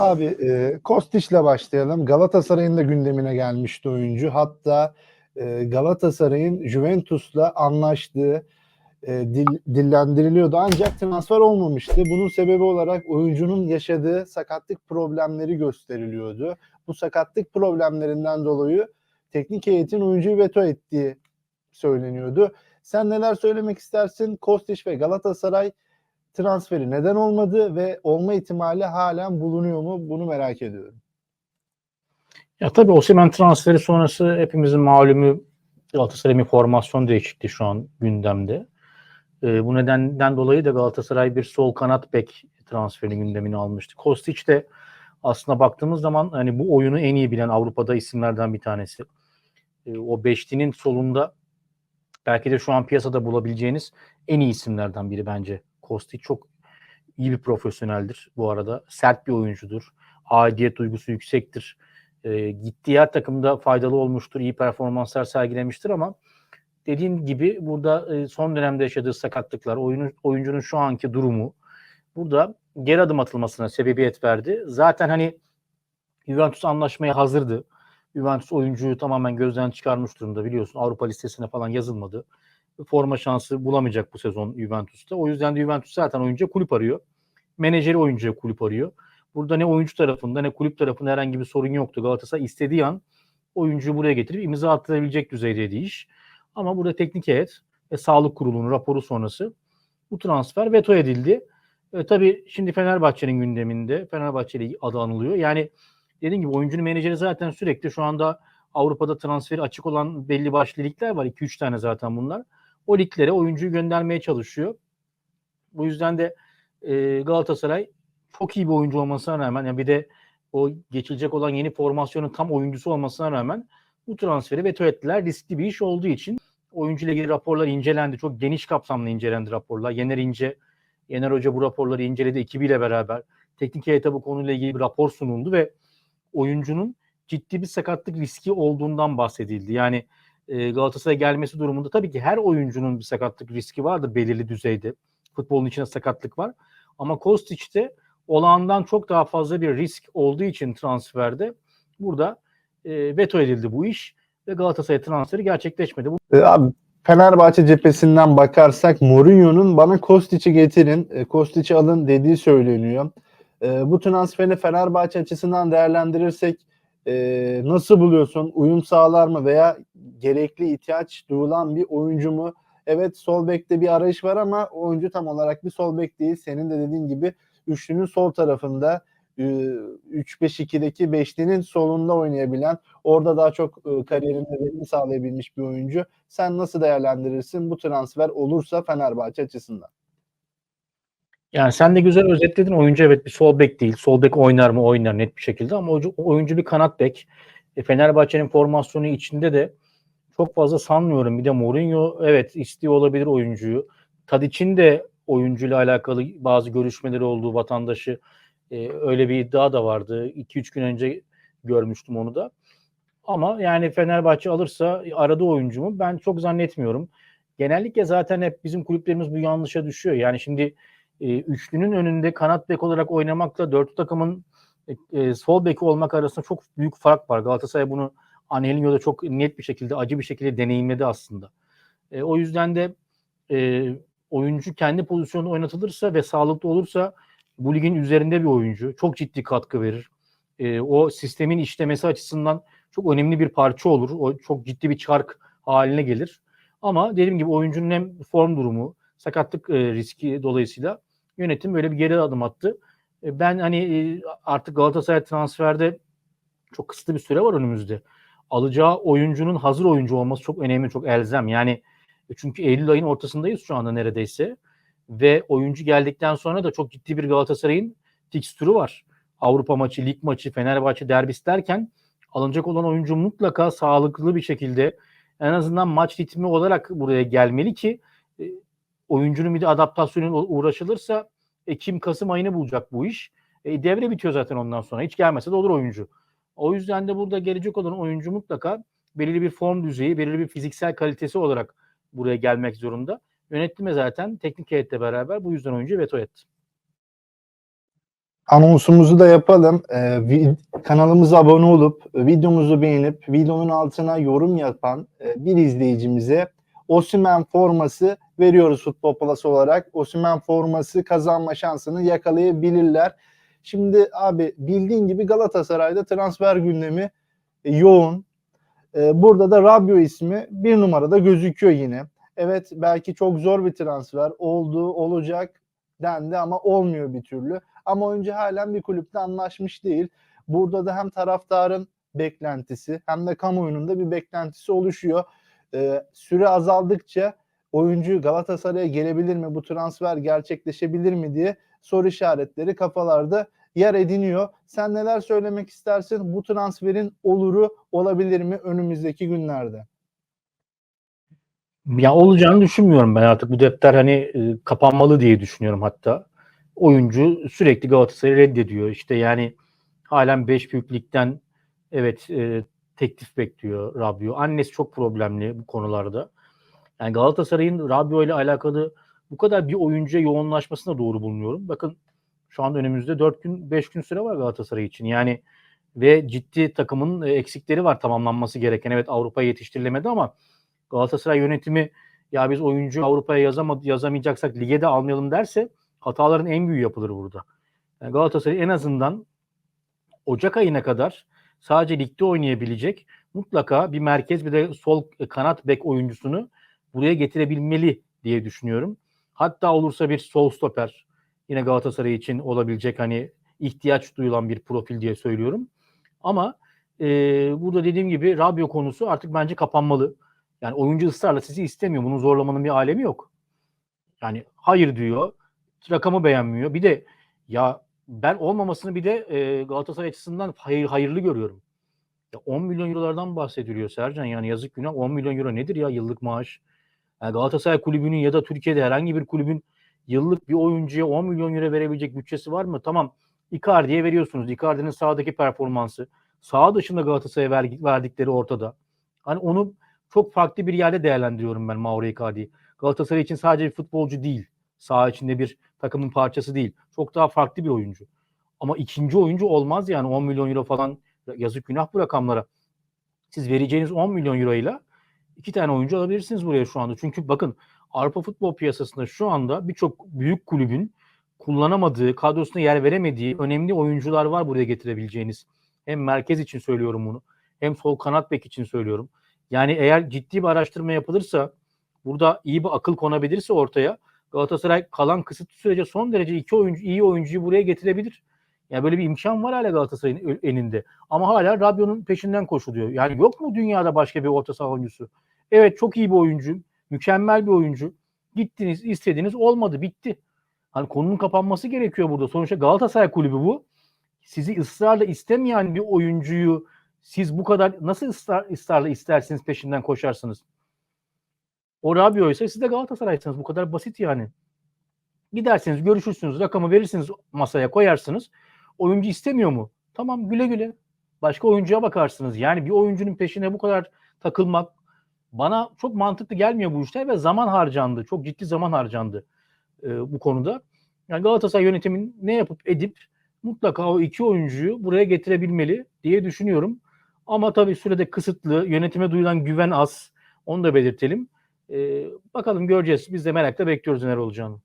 Abi e, Kostiç'le başlayalım. Galatasaray'ın da gündemine gelmişti oyuncu. Hatta e, Galatasaray'ın Juventus'la anlaştığı e, dil- dillendiriliyordu. Ancak transfer olmamıştı. Bunun sebebi olarak oyuncunun yaşadığı sakatlık problemleri gösteriliyordu. Bu sakatlık problemlerinden dolayı teknik heyetin oyuncuyu veto ettiği söyleniyordu. Sen neler söylemek istersin? Kostić ve Galatasaray transferi neden olmadı ve olma ihtimali halen bulunuyor mu? Bunu merak ediyorum. Ya tabii Osimhen transferi sonrası hepimizin malumu Galatasaray'ın formasyon değişikliği şu an gündemde. Ee, bu nedenden dolayı da Galatasaray bir sol kanat bek transferini gündemine almıştı. Kostić de aslında baktığımız zaman hani bu oyunu en iyi bilen Avrupa'da isimlerden bir tanesi. Ee, o beşlinin solunda belki de şu an piyasada bulabileceğiniz en iyi isimlerden biri bence. Kostić çok iyi bir profesyoneldir bu arada. Sert bir oyuncudur. Aidiyet duygusu yüksektir. E, gittiği her takımda faydalı olmuştur. iyi performanslar sergilemiştir ama dediğim gibi burada e, son dönemde yaşadığı sakatlıklar, oyunu, oyuncunun şu anki durumu burada geri adım atılmasına sebebiyet verdi. Zaten hani Juventus anlaşmaya hazırdı. Juventus oyuncuyu tamamen gözden çıkarmış durumda biliyorsun. Avrupa listesine falan yazılmadı. Forma şansı bulamayacak bu sezon Juventus'ta. O yüzden de Juventus zaten oyuncuya kulüp arıyor. Menajeri oyuncuya kulüp arıyor. Burada ne oyuncu tarafında ne kulüp tarafında herhangi bir sorun yoktu. Galatasaray istediği an oyuncuyu buraya getirip imza attırabilecek düzeydeydi iş. Ama burada teknik heyet ve sağlık kurulunun raporu sonrası bu transfer veto edildi. E, tabii şimdi Fenerbahçe'nin gündeminde Fenerbahçe ile adı anılıyor. Yani dediğim gibi oyuncunun menajeri zaten sürekli şu anda Avrupa'da transferi açık olan belli başlı ligler var. 2-3 tane zaten bunlar. O liglere oyuncuyu göndermeye çalışıyor. Bu yüzden de e, Galatasaray çok iyi bir oyuncu olmasına rağmen yani bir de o geçilecek olan yeni formasyonun tam oyuncusu olmasına rağmen bu transferi veto ettiler. Riskli bir iş olduğu için oyuncuyla ilgili raporlar incelendi. Çok geniş kapsamlı incelendi raporlar. Yener İnce, Yener Hoca bu raporları inceledi ekibiyle beraber. Teknik heyete bu konuyla ilgili bir rapor sunuldu ve oyuncunun ciddi bir sakatlık riski olduğundan bahsedildi. Yani e, Galatasaray gelmesi durumunda tabii ki her oyuncunun bir sakatlık riski vardır belirli düzeyde. Futbolun içinde sakatlık var. Ama Kostić'te olağandan çok daha fazla bir risk olduğu için transferde burada e, veto edildi bu iş ve Galatasaray transferi gerçekleşmedi. E, abi Fenerbahçe cephesinden bakarsak Mourinho'nun bana Kostić'i getirin, e, Kostić'i alın dediği söyleniyor. E, bu transferi Fenerbahçe açısından değerlendirirsek e, nasıl buluyorsun? Uyum sağlar mı veya gerekli ihtiyaç duyulan bir oyuncu mu? Evet sol bekte bir arayış var ama oyuncu tam olarak bir sol bek değil. Senin de dediğin gibi üçlünün sol tarafında e, 3-5-2'deki beşlinin solunda oynayabilen, orada daha çok e, kariyerinde verim sağlayabilmiş bir oyuncu. Sen nasıl değerlendirirsin bu transfer olursa Fenerbahçe açısından? Yani sen de güzel özetledin. Oyuncu evet bir sol bek değil. Sol bek oynar mı? Oynar net bir şekilde ama oyuncu, oyuncu bir kanat bek. E, Fenerbahçe'nin formasyonu içinde de çok fazla sanmıyorum. Bir de Mourinho evet istiyor olabilir oyuncuyu. Tadic'in de oyuncuyla alakalı bazı görüşmeleri olduğu vatandaşı e, öyle bir iddia da vardı. 2-3 gün önce görmüştüm onu da. Ama yani Fenerbahçe alırsa aradığı oyuncu mu? Ben çok zannetmiyorum. Genellikle zaten hep bizim kulüplerimiz bu yanlışa düşüyor. Yani şimdi e, üçlünün önünde kanat bek olarak oynamakla dört takımın e, e, sol beki olmak arasında çok büyük fark var. Galatasaray bunu Angelinho'da çok net bir şekilde, acı bir şekilde deneyimledi aslında. E, o yüzden de e, oyuncu kendi pozisyonunda oynatılırsa ve sağlıklı olursa bu ligin üzerinde bir oyuncu. Çok ciddi katkı verir. E, o sistemin işlemesi açısından çok önemli bir parça olur. O çok ciddi bir çark haline gelir. Ama dediğim gibi oyuncunun hem form durumu, sakatlık e, riski dolayısıyla yönetim böyle bir geri adım attı. E, ben hani e, artık Galatasaray transferde çok kısıtlı bir süre var önümüzde. Alacağı oyuncunun hazır oyuncu olması çok önemli, çok elzem. Yani e, çünkü Eylül ayın ortasındayız şu anda neredeyse. Ve oyuncu geldikten sonra da çok ciddi bir Galatasaray'ın fikstürü var. Avrupa maçı, lig maçı, Fenerbahçe derbisi derken alınacak olan oyuncu mutlaka sağlıklı bir şekilde en azından maç ritmi olarak buraya gelmeli ki e, oyuncunun bir de adaptasyonuyla uğraşılırsa Ekim Kasım ayını bulacak bu iş. E, devre bitiyor zaten ondan sonra. Hiç gelmese de olur oyuncu. O yüzden de burada gelecek olan oyuncu mutlaka belirli bir form düzeyi, belirli bir fiziksel kalitesi olarak buraya gelmek zorunda. Yönetime zaten teknik heyetle beraber bu yüzden oyuncu veto etti. anonsumuzu da yapalım. Ee, kanalımıza abone olup videomuzu beğenip videonun altına yorum yapan e, bir izleyicimize Osimhen forması veriyoruz Futbol Plus olarak. Osimhen forması kazanma şansını yakalayabilirler. Şimdi abi bildiğin gibi Galatasaray'da transfer gündemi e, yoğun. E, burada da Rabio ismi bir numarada gözüküyor yine. Evet belki çok zor bir transfer oldu, olacak dendi ama olmuyor bir türlü. Ama önce halen bir kulüple anlaşmış değil. Burada da hem taraftarın beklentisi hem de kamuoyunun da bir beklentisi oluşuyor. Ee, süre azaldıkça oyuncu Galatasaray'a gelebilir mi, bu transfer gerçekleşebilir mi diye soru işaretleri kafalarda yer ediniyor. Sen neler söylemek istersin? Bu transferin oluru olabilir mi önümüzdeki günlerde? Ya olacağını düşünmüyorum ben artık. Bu defter hani e, kapanmalı diye düşünüyorum hatta. Oyuncu sürekli Galatasaray'ı reddediyor. İşte yani halen 5 büyük ligden evet e, teklif bekliyor Rabio. Annesi çok problemli bu konularda. Yani Galatasaray'ın Rabio ile alakalı bu kadar bir oyuncuya yoğunlaşmasına doğru bulmuyorum. Bakın şu anda önümüzde 4 gün 5 gün süre var Galatasaray için. Yani ve ciddi takımın e, eksikleri var tamamlanması gereken. Evet Avrupa'ya yetiştirilemedi ama Galatasaray yönetimi ya biz oyuncu Avrupa'ya yazamadı, yazamayacaksak lige de almayalım derse hataların en büyüğü yapılır burada. Yani Galatasaray en azından Ocak ayına kadar sadece ligde oynayabilecek mutlaka bir merkez bir de sol kanat bek oyuncusunu buraya getirebilmeli diye düşünüyorum. Hatta olursa bir sol stoper yine Galatasaray için olabilecek hani ihtiyaç duyulan bir profil diye söylüyorum. Ama e, burada dediğim gibi Rabio konusu artık bence kapanmalı. Yani oyuncu ısrarla sizi istemiyor. Bunu zorlamanın bir alemi yok. Yani hayır diyor. Rakamı beğenmiyor. Bir de ya ben olmamasını bir de e, Galatasaray açısından hayır, hayırlı görüyorum. Ya 10 milyon eurolardan bahsediliyor Sercan. Yani yazık günah 10 milyon euro nedir ya yıllık maaş? Yani Galatasaray kulübünün ya da Türkiye'de herhangi bir kulübün yıllık bir oyuncuya 10 milyon euro verebilecek bütçesi var mı? Tamam Icardi'ye veriyorsunuz. Icardi'nin sahadaki performansı. Sağ dışında Galatasaray'a ver- verdikleri ortada. Hani onu çok farklı bir yerde değerlendiriyorum ben Mauro Icardi'yi. Galatasaray için sadece bir futbolcu değil. Saha içinde bir takımın parçası değil. Çok daha farklı bir oyuncu. Ama ikinci oyuncu olmaz yani 10 milyon euro falan yazık günah bu rakamlara. Siz vereceğiniz 10 milyon euro ile iki tane oyuncu alabilirsiniz buraya şu anda. Çünkü bakın Avrupa futbol piyasasında şu anda birçok büyük kulübün kullanamadığı, kadrosuna yer veremediği önemli oyuncular var buraya getirebileceğiniz. Hem merkez için söylüyorum bunu. Hem sol kanat bek için söylüyorum. Yani eğer ciddi bir araştırma yapılırsa, burada iyi bir akıl konabilirse ortaya Galatasaray kalan kısıtlı sürece son derece iki oyuncu, iyi oyuncuyu buraya getirebilir. Yani böyle bir imkan var hala Galatasaray'ın elinde. Ama hala Rabio'nun peşinden koşuluyor. Yani yok mu dünyada başka bir orta saha oyuncusu? Evet çok iyi bir oyuncu. Mükemmel bir oyuncu. Gittiniz, istediniz olmadı, bitti. Hani konunun kapanması gerekiyor burada. Sonuçta Galatasaray kulübü bu. Sizi ısrarla istemeyen bir oyuncuyu siz bu kadar nasıl ısrar, ısrarla istersiniz peşinden koşarsınız? O Rabio ise siz de Galatasaray'sınız. Bu kadar basit yani. Gidersiniz, görüşürsünüz, rakamı verirsiniz masaya koyarsınız. Oyuncu istemiyor mu? Tamam güle güle. Başka oyuncuya bakarsınız. Yani bir oyuncunun peşine bu kadar takılmak bana çok mantıklı gelmiyor bu işler ve zaman harcandı. Çok ciddi zaman harcandı e, bu konuda. Yani Galatasaray yönetimin ne yapıp edip mutlaka o iki oyuncuyu buraya getirebilmeli diye düşünüyorum. Ama tabii sürede kısıtlı, yönetime duyulan güven az. Onu da belirtelim. Ee, bakalım göreceğiz. Biz de merakla bekliyoruz neler olacağını.